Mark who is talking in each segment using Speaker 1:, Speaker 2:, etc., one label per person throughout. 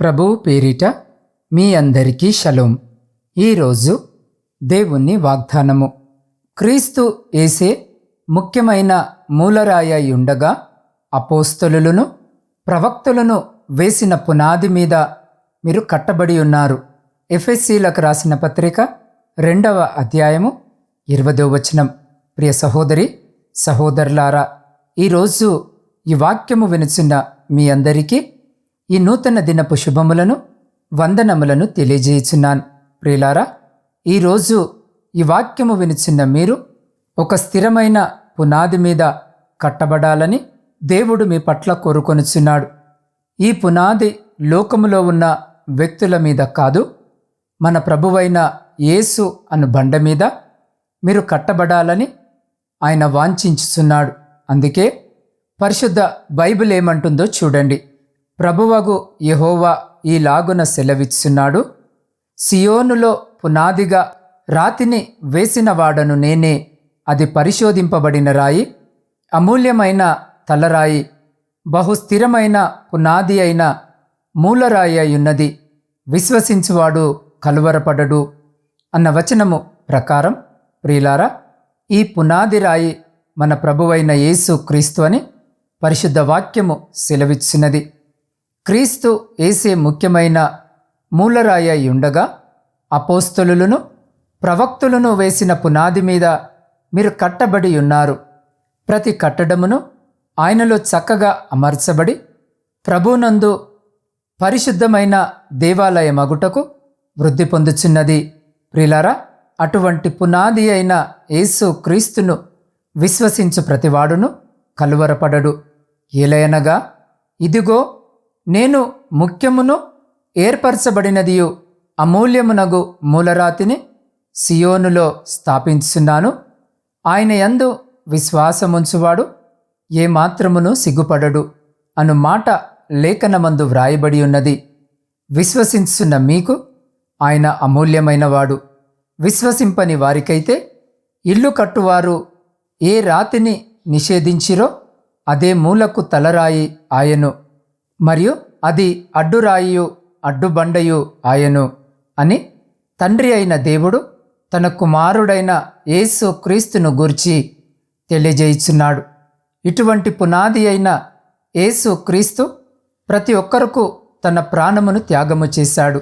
Speaker 1: ప్రభువు పేరిట మీ అందరికీ షలోం. ఈరోజు దేవుని వాగ్దానము. క్రీస్తు ఏసే ముఖ్యమైన మూలరాయ ఉండగా అపోస్తలులను ప్రవక్తలను వేసిన పునాది మీద మీరు కట్టబడి ఉన్నారు. ఎఫ్ఎస్సీలకు రాసిన పత్రిక రెండవ అధ్యాయము ఇరవదో వచనం. ప్రియ సహోదరి సహోదరులారా ఈరోజు ఈ వాక్యము వినుచున్న మీ అందరికీ ఈ నూతన దినపు శుభములను వందనములను తెలియజేయుచున్నాను. ప్రియులారా ఈరోజు ఈ వాక్యము వినిచిన్న మీరు ఒక స్థిరమైన పునాది మీద కట్టబడాలని దేవుడు మీ పట్ల కోరుకొనుచున్నాడు. ఈ పునాది లోకములో ఉన్న వ్యక్తుల మీద కాదు మన ప్రభువైన యేసు అను బండ మీద మీరు కట్టబడాలని ఆయన వాంఛించుచున్నాడు. అందుకే పరిశుద్ధ బైబిల్ ఏమంటుందో చూడండి. ప్రభువగు యెహోవా ఈ లాగున సెలవిచ్చున్నాడు. సియోనులో పునాదిగా రాతిని వేసినవాడను నేనే అది పరిశోధింపబడిన రాయి అమూల్యమైన తలరాయి బహుస్థిరమైన పునాది అయిన మూలరాయి అయ్యున్నది విశ్వసించువాడు కలువరపడడు అన్న వచనము ప్రకారం ప్రియులారా ఈ పునాది రాయి మన ప్రభువైన యేసు క్రీస్తు అని పరిశుద్ధ వాక్యము సెలవిచ్చినది క్రీస్తు ఏసే ముఖ్యమైన మూలరాయి అయి ఉండగా అపోస్తలులను ప్రవక్తులను వేసిన పునాది మీద మీరు కట్టబడి ఉన్నారు. ప్రతి కట్టడమును ఆయనలో చక్కగా అమర్చబడి ప్రభునందు పరిశుద్ధమైన దేవాలయమగుటకు వృద్ధి పొందుచున్నది. ప్రిలారా అటువంటి పునాది అయిన యేసు క్రీస్తును విశ్వసించు ప్రతివాడును కలువరపడడు. ఏలయనగా ఇదిగో నేను ముఖ్యమును ఏర్పరచబడినదియు అమూల్యమునగు మూలరాతిని సియోనులో స్థాపించున్నాను ఆయన యందు విశ్వాసముంచువాడు ఏమాత్రమును సిగ్గుపడడు అను మాట లేఖనమందు వ్రాయబడి ఉన్నది. విశ్వసించున్న మీకు ఆయన అమూల్యమైనవాడు. విశ్వసింపని వారికైతే ఇల్లు కట్టువారు ఏ రాతిని నిషేధించిరో అదే మూలకు తలరాయి ఆయను. మరియు అది అడ్డురాయియు అడ్డుబండయు ఆయను అని తండ్రి అయిన దేవుడు తన కుమారుడైన యేసు క్రీస్తును గూర్చి తెలియజేయుచున్నాడు. ఇటువంటి పునాది అయిన యేసు క్రీస్తు ప్రతి ఒక్కరకు తన ప్రాణమును త్యాగము చేశాడు.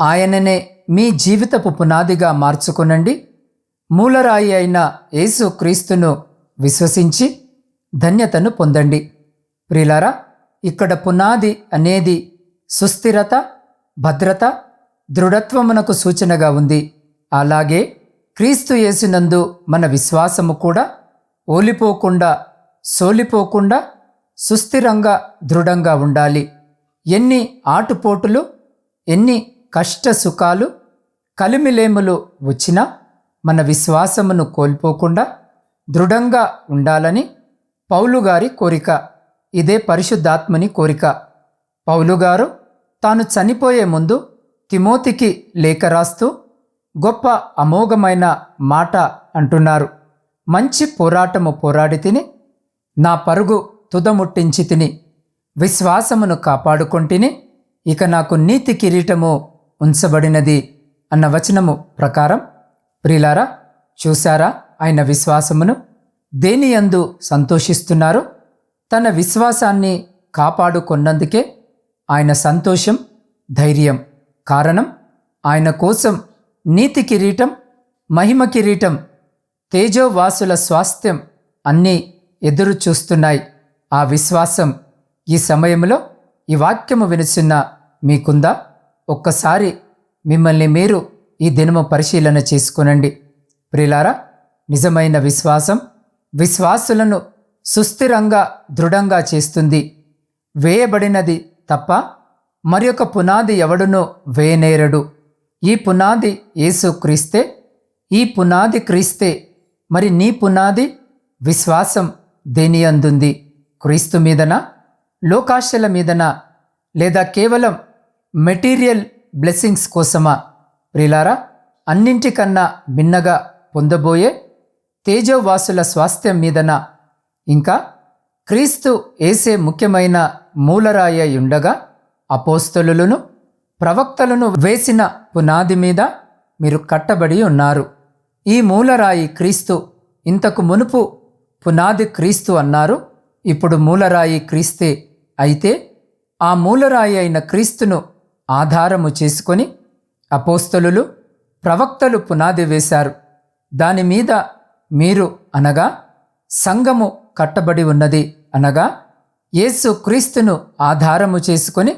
Speaker 1: ఆయననే మీ జీవితపు పునాదిగా మార్చుకునండి. మూలరాయి అయిన యేసు క్రీస్తును విశ్వసించి ధన్యతను పొందండి. ప్రిలారా ఇక్కడ పునాది అనేది సుస్థిరత భద్రత దృఢత్వమునకు సూచనగా ఉంది. అలాగే క్రీస్తు యేసునందు మన విశ్వాసము కూడా ఓలిపోకుండా సోలిపోకుండా సుస్థిరంగా దృఢంగా ఉండాలి. ఎన్ని ఆటుపోటులు ఎన్ని కష్ట సుఖాలు కలిమిలేములు వచ్చినా మన విశ్వాసమును కోల్పోకుండా దృఢంగా ఉండాలని పౌలుగారి కోరిక. ఇదే పరిశుద్ధాత్మని కోరిక. పౌలుగారు తాను చనిపోయే ముందు తిమోతికి లేఖ రాస్తూ గొప్ప అమోఘమైన మాట అంటున్నారు. మంచి పోరాటము పోరాడి తిని నా పరుగు తుదముట్టించి తిని విశ్వాసమును కాపాడుకొంటిని ఇక నాకు నీతి కిరీటము ఉంచబడినది అన్న వచనము ప్రకారం ప్రిలారా చూశారా ఆయన విశ్వాసమును దేనియందు సంతోషిస్తున్నారు? తన విశ్వాసాన్ని కాపాడుకున్నందుకే ఆయన సంతోషం ధైర్యం. కారణం ఆయన కోసం నీతి కిరీటం మహిమ కిరీటం తేజోవాసుల స్వాస్థ్యం అన్నీ ఎదురు చూస్తున్నాయి. ఆ విశ్వాసం ఈ సమయంలో ఈ వాక్యము వినుచున్న మీకుందా? ఒక్కసారి మిమ్మల్ని మీరు ఈ దినము పరిశీలన చేసుకునండి. ప్రిలారా నిజమైన విశ్వాసం విశ్వాసులను సుస్థిరంగా దృఢంగా చేస్తుంది. వేయబడినది తప్ప మరొక పునాది ఎవడునో వేయనేరడు. ఈ పునాది యేసు క్రీస్తే ఈ పునాది క్రీస్తే మరి నీ పునాది విశ్వాసం దేని అందుంది క్రీస్తు మీదనా? లోకాశల మీదనా? లేదా కేవలం మెటీరియల్ బ్లెస్సింగ్స్ కోసమా? ప్రిలారా అన్నింటికన్నా భిన్నగా పొందబోయే తేజోవాసుల స్వాస్థ్యం మీదనా? ఇంకా క్రీస్తు ఏసే ముఖ్యమైన మూలరాయి అయి ఉండగా అపోస్తలులను ప్రవక్తలను వేసిన పునాది మీద మీరు కట్టబడి ఉన్నారు. ఈ మూలరాయి క్రీస్తు ఇంతకు మునుపు పునాది క్రీస్తు అన్నారు ఇప్పుడు మూలరాయి క్రీస్తే అయితే ఆ మూలరాయి అయిన క్రీస్తును ఆధారము చేసుకొని అపోస్తలులు ప్రవక్తలు పునాది వేశారు. దాని మీద మీరు అనగా సంఘము కట్టబడి ఉన్నది అనగా యేసు క్రీస్తును ఆధారము చేసుకొని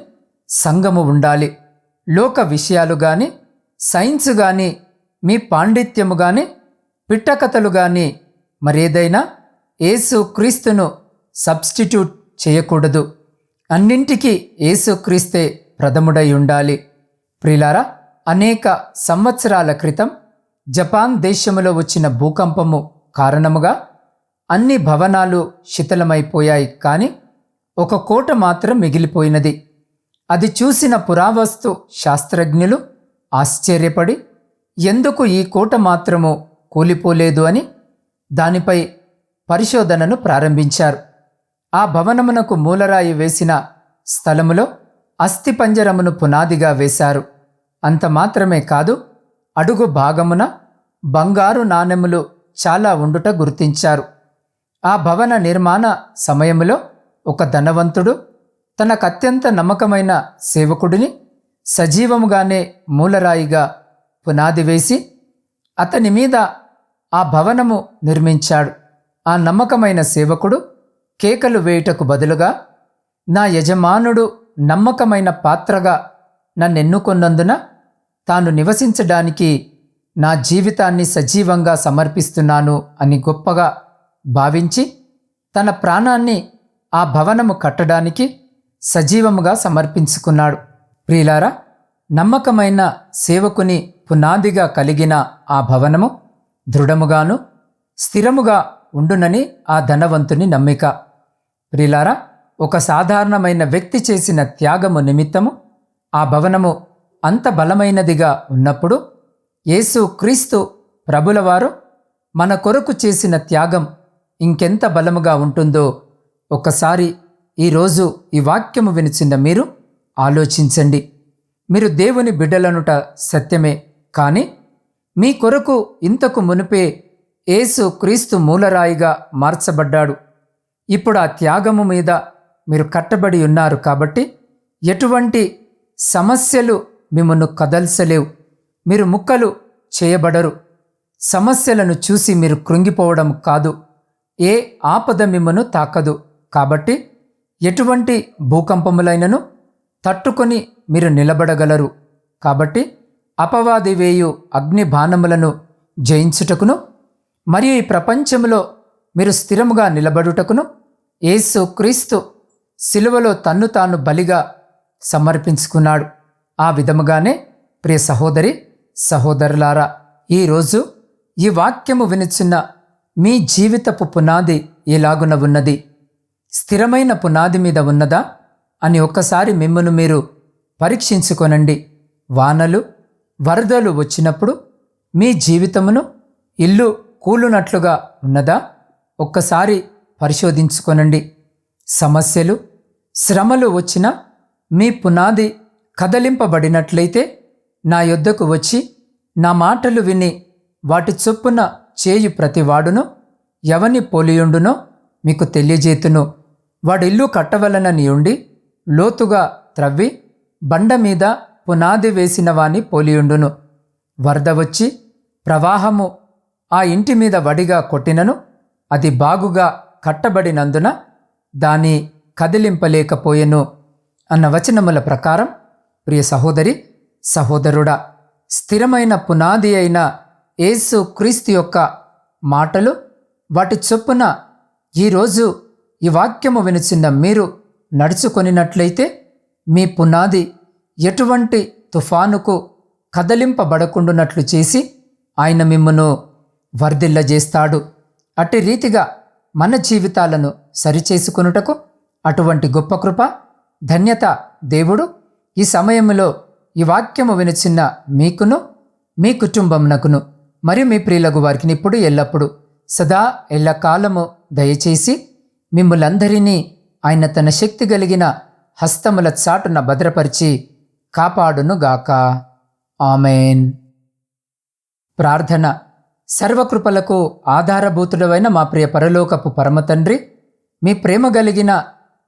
Speaker 1: సంఘము ఉండాలి. లోక విషయాలు గాని సైన్స్ గాని మీ పాండిత్యము గాని పిట్టకథలు గాని మరేదైనా యేసు క్రీస్తును సబ్స్టిట్యూట్ చేయకూడదు. అన్నింటికీ యేసుక్రీస్తే ప్రథముడై ఉండాలి. ప్రిలారా అనేక సంవత్సరాల క్రితం జపాన్ దేశములో వచ్చిన భూకంపము కారణముగా అన్ని భవనాలు శిథిలమైపోయాయి కానీ ఒక కోట మాత్రం మిగిలిపోయినది. అది చూసిన పురావస్తు శాస్త్రజ్ఞులు ఆశ్చర్యపడి ఎందుకు ఈ కోట మాత్రము కూలిపోలేదు అని దానిపై పరిశోధనను ప్రారంభించారు. ఆ భవనమునకు మూలరాయి వేసిన స్థలములో అస్థిపంజరమును పునాదిగా వేశారు. అంత మాత్రమే కాదు అడుగు భాగమున బంగారు నాణెములు చాలా ఉండుట గుర్తించారు. ఆ భవన నిర్మాణ సమయంలో ఒక ధనవంతుడు తనకు అత్యంత నమ్మకమైన సేవకుడిని సజీవముగానే మూలరాయిగా పునాది వేసి అతని మీద ఆ భవనము నిర్మించాడు. ఆ నమ్మకమైన సేవకుడు కేకలు వేయుటకు బదులుగా నా యజమానుడు నమ్మకమైన పాత్రగా నన్నెన్నుకున్నందున తాను నివసించడానికి నా జీవితాన్ని సజీవంగా సమర్పిస్తున్నాను అని గొప్పగా భావించి తన ప్రాణాన్ని ఆ భవనము కట్టడానికి సజీవముగా సమర్పించుకున్నాడు. ప్రియులారా నమ్మకమైన సేవకుని పునాదిగా కలిగిన ఆ భవనము దృఢముగాను స్థిరముగా ఉండునని ఆ ధనవంతుని నమ్మిక. ప్రిలారా ఒక సాధారణమైన వ్యక్తి చేసిన త్యాగము నిమిత్తము ఆ భవనము అంత బలమైనదిగా ఉన్నప్పుడు యేసు క్రీస్తు ప్రభులవారు మన కొరకు చేసిన త్యాగం ఇంకెంత బలముగా ఉంటుందో ఒకసారి ఈరోజు ఈ వాక్యము వినిచిన మీరు ఆలోచించండి. మీరు దేవుని బిడ్డలనుట సత్యమే కానీ మీ కొరకు ఇంతకు మునిపే యేసు క్రీస్తు మూలరాయిగా మార్చబడ్డాడు. ఇప్పుడు ఆ త్యాగము మీద మీరు కట్టబడి ఉన్నారు కాబట్టి ఎటువంటి సమస్యలు మిమ్మల్ని కదల్చలేవు. మీరు ముక్కలు చేయబడరు. సమస్యలను చూసి మీరు కృంగిపోవడం కాదు. ఏ ఆపద మిమ్మను తాకదు. కాబట్టి ఎటువంటి భూకంపములైనను తట్టుకొని మీరు నిలబడగలరు. కాబట్టి అపవాది వేయు అగ్ని బాణములను జయించుటకును మరియు ఈ ప్రపంచంలో మీరు స్థిరముగా నిలబడుటకును యేసు క్రీస్తు సిలువలో తన్ను తాను బలిగా సమర్పించుకున్నాడు. ఆ విధముగానే ప్రియ సహోదరి సహోదరులారా ఈరోజు ఈ వాక్యము వినిచున్న మీ జీవితపు పునాది ఎలాగున ఉన్నది? స్థిరమైన పునాది మీద ఉన్నదా? అని ఒక్కసారి మిమ్మను మీరు పరీక్షించుకొనండి. వానలు వరదలు వచ్చినప్పుడు మీ జీవితమును ఇల్లు కూలునట్లుగా ఉన్నదా? ఒక్కసారి పరిశోధించుకొనండి. సమస్యలు శ్రమలు వచ్చినా మీ పునాది కదలింపబడినట్లయితే నా యొద్దకు వచ్చి నా మాటలు విని వాటి చొప్పున చేయు ప్రతివాడును ఎవని పోలియుండునో మీకు తెలియజేతును. వాడిల్లు కట్టవలనని ఉండి లోతుగా త్రవ్వి బండ మీద పునాది వేసిన వాని పోలియుండును. వరద వచ్చి ప్రవాహము ఆ ఇంటి మీద వడిగా కొట్టినను అది బాగుగా కట్టబడినందున దాని కదిలింపలేకపోయెను అన్న వచనముల ప్రకారం ప్రియ సహోదరి సహోదరుడా స్థిరమైన పునాది అయిన యేసు క్రీస్తు యొక్క మాటలు వాటి చొప్పున ఈరోజు ఈ వాక్యము వినిచిన్న మీరు నడుచుకొనినట్లయితే మీ పునాది ఎటువంటి తుఫానుకు కదలింపబడకుండునట్లు చేసి ఆయన మిమ్మను వర్ధిల్లజేస్తాడు. అట్టి రీతిగా మన జీవితాలను సరిచేసుకొనుటకు అటువంటి గొప్ప కృప ధన్యత దేవుడు ఈ సమయంలో ఈ వాక్యము వినిచిన్న మీకును మీ కుటుంబంనకును మరియు మీ ప్రియులకు వారికి ఇప్పుడు ఎల్లప్పుడు సదా ఎల్లకాలము దయచేసి మిమ్ములందరినీ ఆయన తన శక్తి కలిగిన హస్తముల చాటున భద్రపరిచి కాపాడునుగాక. ఆమెన్. ప్రార్థన. సర్వకృపలకు ఆధారభూతుడవైన మా ప్రియ పరలోకపు పరమతండ్రి మీ ప్రేమ కలిగిన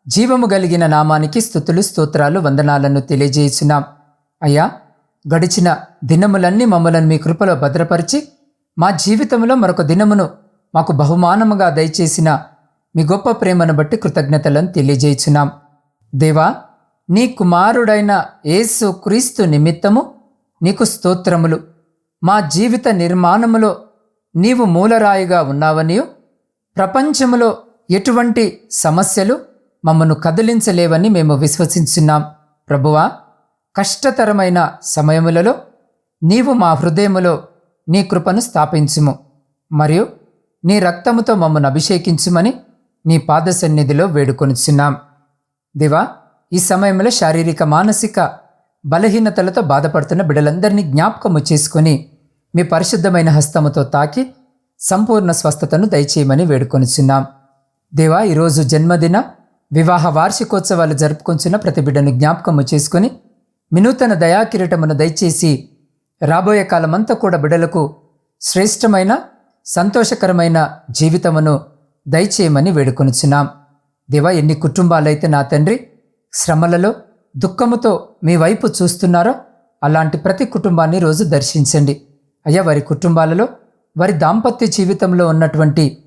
Speaker 1: జీవము కలిగిన నామానికి స్థుతులు స్తోత్రాలు వందనాలను తెలియజేసినాం అయ్యా గడిచిన దినములన్నీ మమ్మలను మీ కృపలో భద్రపరిచి మా జీవితంలో మరొక దినమును మాకు బహుమానముగా దయచేసిన మీ గొప్ప ప్రేమను బట్టి కృతజ్ఞతలను తెలియజేయుచున్నాం. దేవా నీ కుమారుడైన యేసు క్రీస్తు నిమిత్తము నీకు స్తోత్రములు. మా జీవిత నిర్మాణములో నీవు మూలరాయిగా ఉన్నావనియు. ప్రపంచములో ఎటువంటి సమస్యలు మమ్మను కదిలించలేవని మేము విశ్వసించున్నాం. ప్రభువా కష్టతరమైన సమయములలో నీవు మా హృదయములో నీ కృపను స్థాపించుము మరియు నీ రక్తముతో మమ్మను అభిషేకించుమని నీ పాద సన్నిధిలో వేడుకొనిచున్నాం. దివా ఈ సమయంలో శారీరక మానసిక బలహీనతలతో బాధపడుతున్న బిడ్డలందరినీ జ్ఞాపకము చేసుకొని మీ పరిశుద్ధమైన హస్తముతో తాకి సంపూర్ణ స్వస్థతను దయచేయమని వేడుకొనిచున్నాం. దేవా ఈరోజు జన్మదిన వివాహ వార్షికోత్సవాలు జరుపుకొంచున్న ప్రతి బిడ్డను జ్ఞాపకము చేసుకొని వినూతన దయాకిరీటమును దయచేసి రాబోయే కాలమంతా కూడా బిడలకు శ్రేష్టమైన సంతోషకరమైన జీవితమును దయచేయమని వేడుకొనిచున్నాం. దేవా ఎన్ని కుటుంబాలైతే నా తండ్రి శ్రమలలో దుఃఖముతో మీ వైపు చూస్తున్నారో అలాంటి ప్రతి కుటుంబాన్ని రోజు దర్శించండి. అయ్యా వారి కుటుంబాలలో వారి దాంపత్య జీవితంలో ఉన్నటువంటి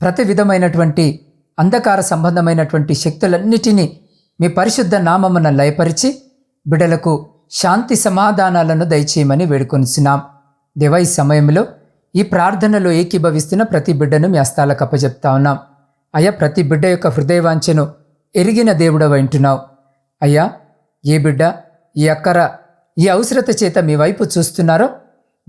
Speaker 1: ప్రతి విధమైనటువంటి అంధకార సంబంధమైనటువంటి శక్తులన్నిటినీ మీ పరిశుద్ధ నామమున లయపరిచి బిడలకు శాంతి సమాధానాలను దయచేయమని వేడుకొనిచున్నాం. దేవ ఈ సమయంలో ఈ ప్రార్థనలో ఏకీభవిస్తున్న ప్రతి బిడ్డను మీ అస్తాలకు అప్పజెప్తా ఉన్నాం. అయ్యా ప్రతి బిడ్డ యొక్క హృదయవాంఛను ఎరిగిన దేవుడవ వింటున్నావు. అయ్యా ఏ బిడ్డ ఈ అక్కర ఈ అవసరత చేత మీ వైపు చూస్తున్నారో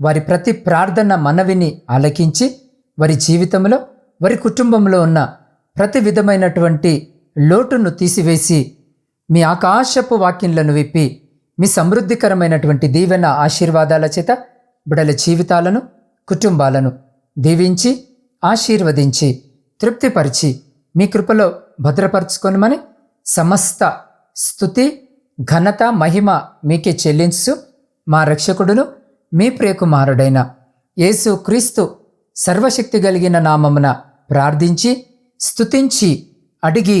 Speaker 1: వారి ప్రతి ప్రార్థన మనవిని ఆలకించి వారి జీవితంలో వారి కుటుంబంలో ఉన్న ప్రతి విధమైనటువంటి లోటును తీసివేసి మీ ఆకాశపు వాక్యంలను విప్పి మీ సమృద్ధికరమైనటువంటి దీవెన ఆశీర్వాదాల చేత బిడల జీవితాలను కుటుంబాలను దీవించి ఆశీర్వదించి తృప్తిపరిచి మీ కృపలో భద్రపరచుకొనమని సమస్త స్థుతి ఘనత మహిమ మీకే చెల్లించు మా రక్షకుడును మీ ప్రియకుమారుడైన యేసు క్రీస్తు సర్వశక్తి కలిగిన నామమున ప్రార్థించి స్తుతించి అడిగి